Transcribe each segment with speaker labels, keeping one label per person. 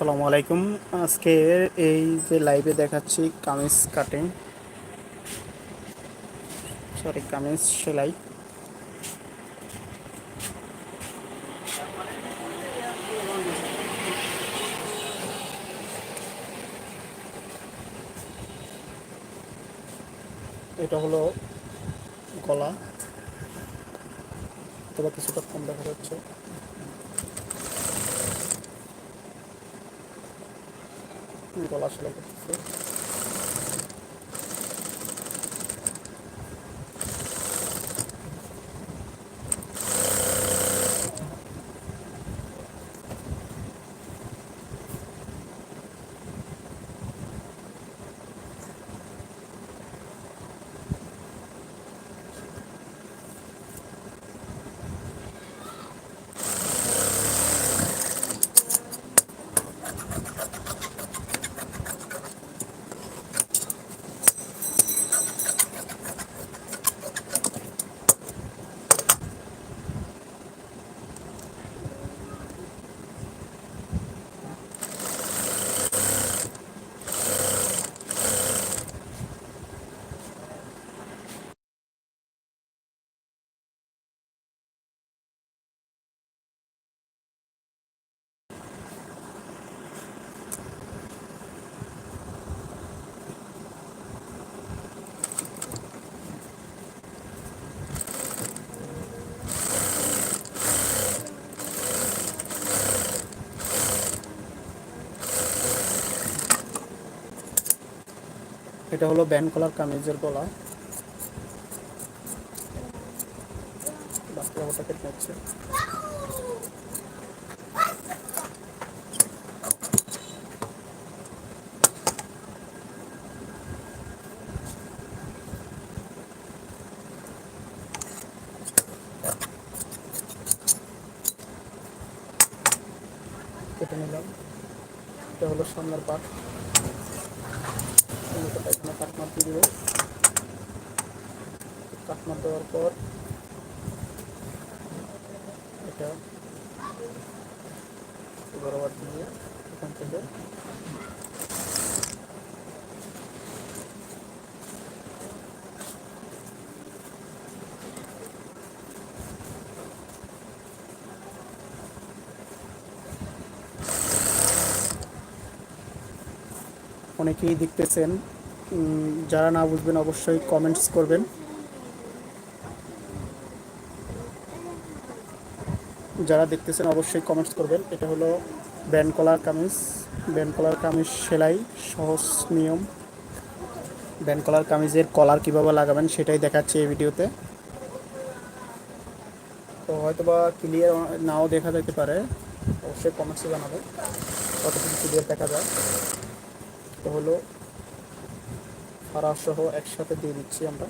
Speaker 1: আসসালামু আলাইকুম। আজকে এই যে লাইভে দেখাচ্ছি কামিজ কাটিং সরি কামিজ সেলাই। এটা হলো গলা। তবে কিছুটা কম দেখা যাচ্ছে। গলা করতেছে। এটা হলো ব্যান্ড কলার কামিজের গলা। বাকি কেটে নিচ্ছে। নিলাম। এটা হলো সামনের পাট। টমেটোটা এখানে কাটমার দিয়ে দেবো কাটমার দেওয়ার পর এটা বরাবর দিয়ে এখান থেকে অনেকেই দেখতেছেন যারা না বুঝবেন অবশ্যই কমেন্টস করবেন। যারা দেখতেছেন অবশ্যই কমেন্টস করবেন। এটা হলো band collar kameez. Band collar kameez সেলাই, সহজ নিয়ম। ব্যান্ড কলার কামিজের কলার কীভাবে লাগাবেন সেটাই দেখাচ্ছি এই ভিডিওতে। তো হয়তো বা ক্লিয়ার নাও দেখা যেতে পারে। অবশ্যই কমেন্টসে জানাবেন। কতটুকু ক্লিয়ার দেখা যায়। তো হলো ফাড়া সহ একসাথে দিয়ে দিচ্ছি আমরা।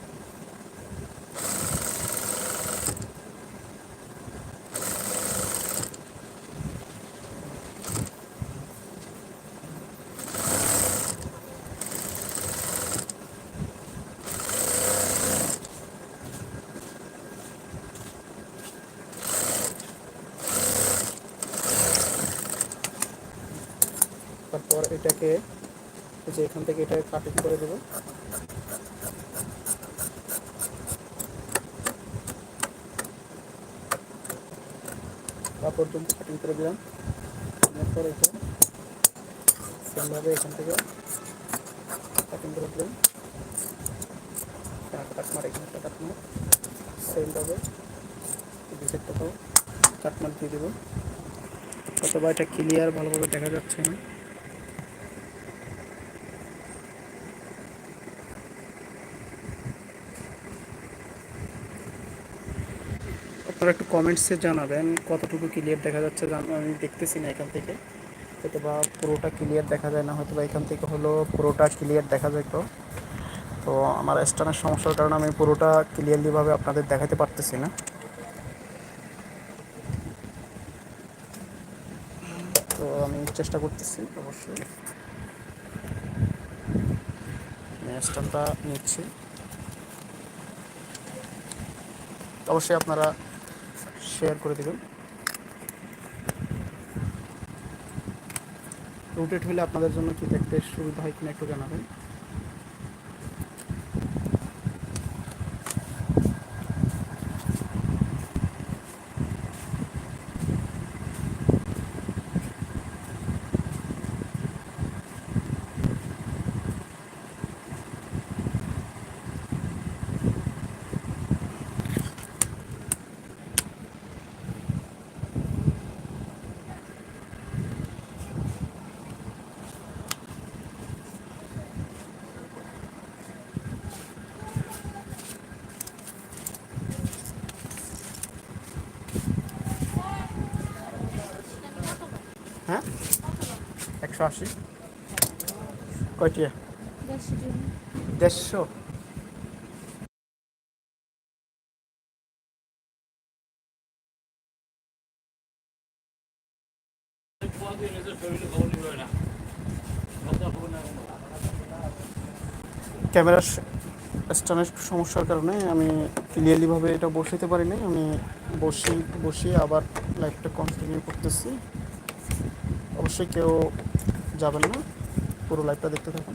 Speaker 1: তারপর এটাকে যে এখান থেকে এটাকে কাটিং করে দেবো। কাটিং করে দিলাম। তারপর সেমভাবে এখান থেকে কাটিং করে দিলাম। কাটমার এখানে একটা কাটমার সেমভাবে দুটো কাটমার দিয়ে দেবো। অথবা এটা ক্লিয়ার ভালোভাবে দেখা যাচ্ছে না। আপনারা একটু কমেন্টসে জানাবেন কতটুকু ক্লিয়ার দেখা যাচ্ছে আমি দেখতেছি না এখান থেকে। হয়তো বা পুরোটা ক্লিয়ার দেখা যায় না, হয়তো বা এখান থেকে হলো পুরোটা ক্লিয়ার দেখা যেত। তো আমার স্টানের সমস্যার কারণে আমি পুরোটা ক্লিয়ারলিভাবে আপনাদের দেখাতে পারতেছি না। তো আমি চেষ্টা করতেছি অবশ্যই। স্টানটা নিচ্ছি। অবশ্যই আপনারা শেয়ার করে দেবেন। রোটেট হলে আপনাদের জন্য কি দেখতে সুবিধা হয় কিনা একটু জানাবেন। একশো আশি। দেড়শো। ক্যামেরার স্ট্যান্ডের সমস্যার কারণে আমি ক্লিয়ারলিভাবে এটা বসাতে পারিনি। আমি বসি বসিয়ে আবার লাইফটা কন্টিনিউ করতেছি। অবশ্যই কেউ যাবেন না। পুরো লাইভটা দেখতে থাকুন।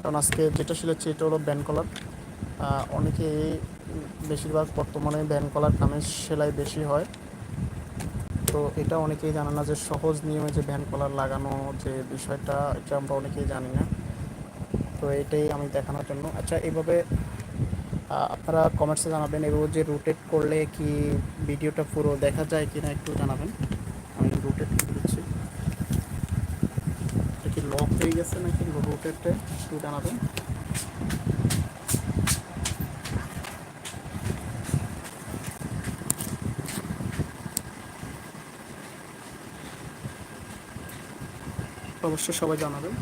Speaker 1: কারণ আজকে যেটা সিলেছি এটা হলো ব্যান কলার অনেকে বেশিরভাগ বর্তমানে ব্যান কলার কামের সেলাই বেশি হয়। তো এটা অনেকেই জানে না যে সহজ নিয়মে যে ভ্যান কলার লাগানো যে বিষয়টা, এটা আমরা অনেকেই জানি না। তো এটাই আমি দেখানোর জন্য। আচ্ছা এইভাবে আপনারা কমেন্টসে জানাবেন এভাবে যে রোটেট করলে কি ভিডিওটা পুরো দেখা যায় কি না একটু জানাবেন। আমি রোটেট করে দিচ্ছি এটা কি লক হয়ে গেছে নাকি? রোটেটে একটু জানাবেন। অবশ্যই সবাই জানাবেন।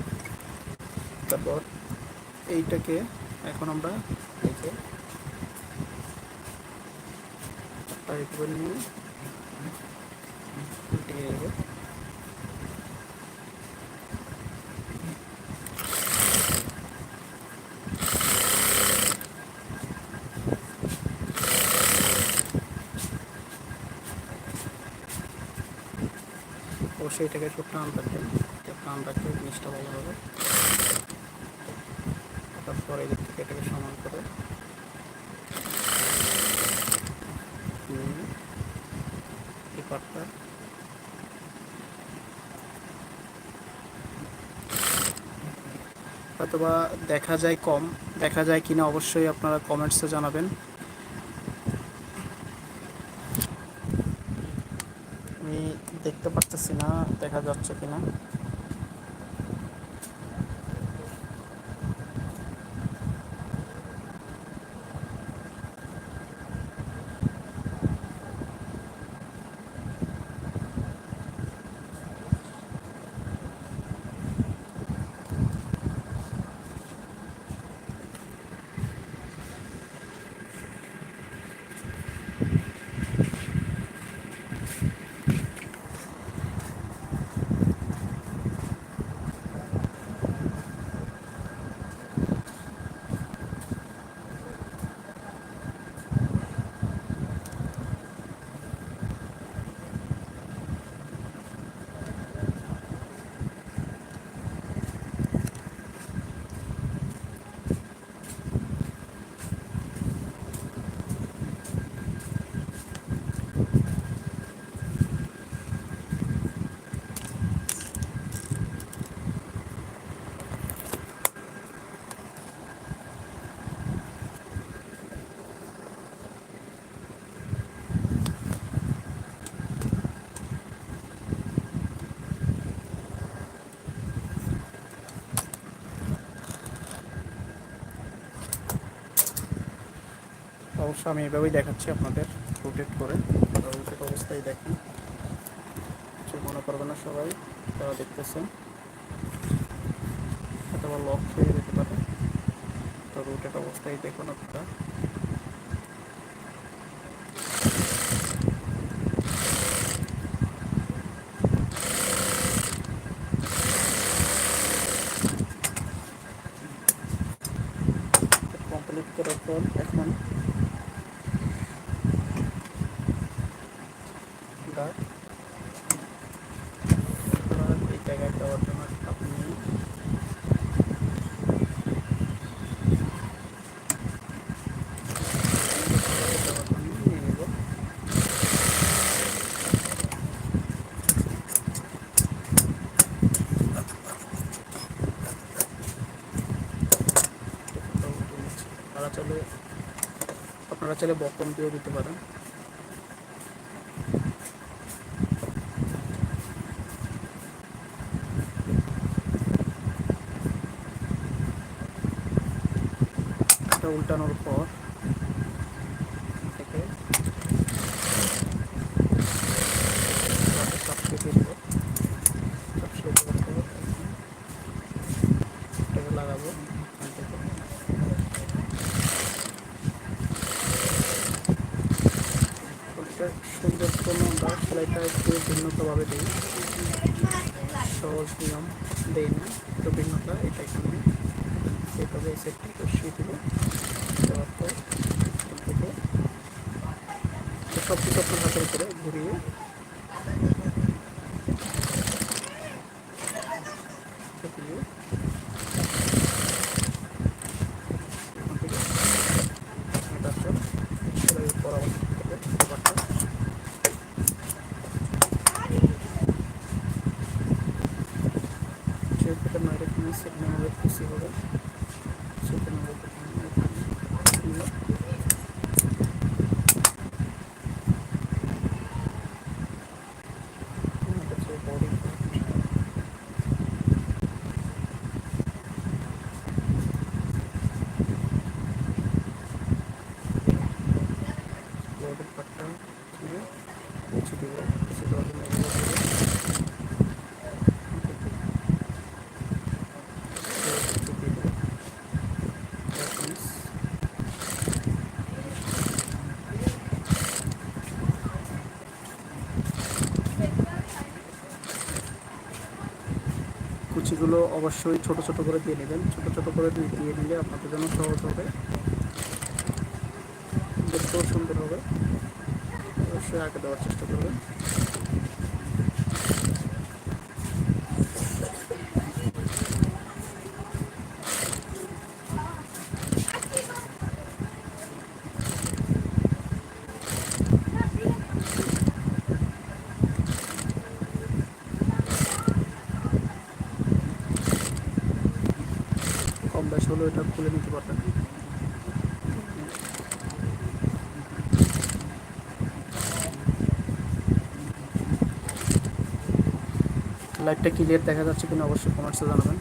Speaker 1: তারপর এইটাকে এখন আমরা টাইপ করে নিয়ে অবশ্যই এটাকে একটু টান রাখবেন টান রাখলে জিনিসটা ভালো হবে। তারপরে এদিক থেকে এটাকে সমান করে এই পাটটা অথবা দেখা যায় কম। দেখা যায় কিনা অবশ্যই আপনারা কমেন্টসে জানাবেন আমি দেখতে পারতেছি না দেখা যাচ্ছে কিনা। অবশ্য আমি এভাবেই দেখাচ্ছি আপনাদের রোটেট করে। রোটেট অবস্থায় দেখেন। কিছু মনে করবে না সবাই, তারা দেখতেছেন। অথবা লক হয়ে যেতে পারে। তো রোটেট অবস্থায় দেখুন আপনারা। ঘণ্টা এই জায়গায় যাওয়ার জন্য আপনি আপনারা চাইলে বক্রম দিয়েও দিতে পারেন। উল্টানোর পর থেকে লাগাবো। একটু ভিন্নতভাবে দিই। সহজ নিয়ম দেই না, একটু ভিন্নতা এটা এখানে এইভাবে এই সেটটি বসিয়ে দিব। সব কিছু আপনার হাতের উপরে ঘুরিয়ে এখান থেকে এটা সেলাই বরাবর থেকে ব্যাপারটা যেহেতু মায়ের এখানে সেখানে আমাদের খুশি হবে সেখানে আমাদের এখানে আমাদের যে বডি বডির পার্টটা দিয়ে মুছে দিব মুছে দেওয়ার জন্য এগুলো দেবো। কুচিগুলো অবশ্যই ছোট ছোট করে দিয়ে নেবেন। ছোট ছোট করে দিয়ে দিয়ে নিলে আপনাদের জন্য সহজ হবে। দেখতেও সুন্দর হবে। অবশ্যই আঁকে দেওয়ার চেষ্টা করবেন। হলেও এটা খুলে নিতে পারবেন লাইভটা ক্লিয়ার দেখা যাচ্ছে কিনা অবশ্যই কমেন্টসে জানাবেন।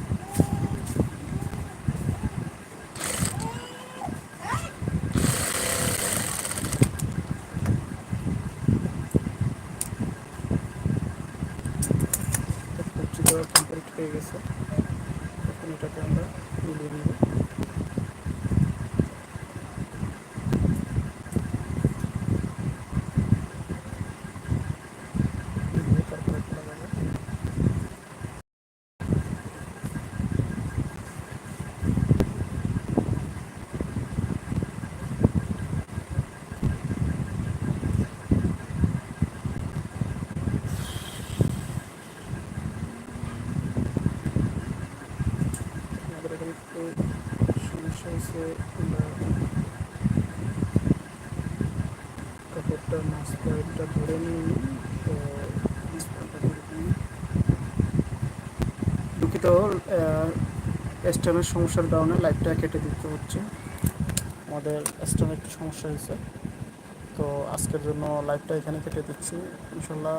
Speaker 1: কমপ্লিট গেছে। এখন এটাকে আমরা তুলে নেব মিলিয়ে তারপরে এটা লাগাবো। আমাদের এখানে একটু সমস্যা হয়েছে আমরা কাপড়টা মাছ দুঃখিত স্টেমের সমস্যার কারণে লাইটটা কেটে দিতে হচ্ছে। আমাদের স্টেমে একটু সমস্যা হয়েছে। তো আজকের জন্য লাইভটা এখানে কেটে দিচ্ছি। ইনশাল্লাহ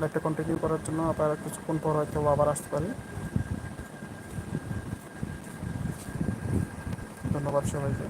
Speaker 1: লাইভটা কন্টিনিউ করার জন্য আবার কিছুক্ষণ পর হয়তো আবার আসতে পারি। ধন্যবাদ সবাইকে।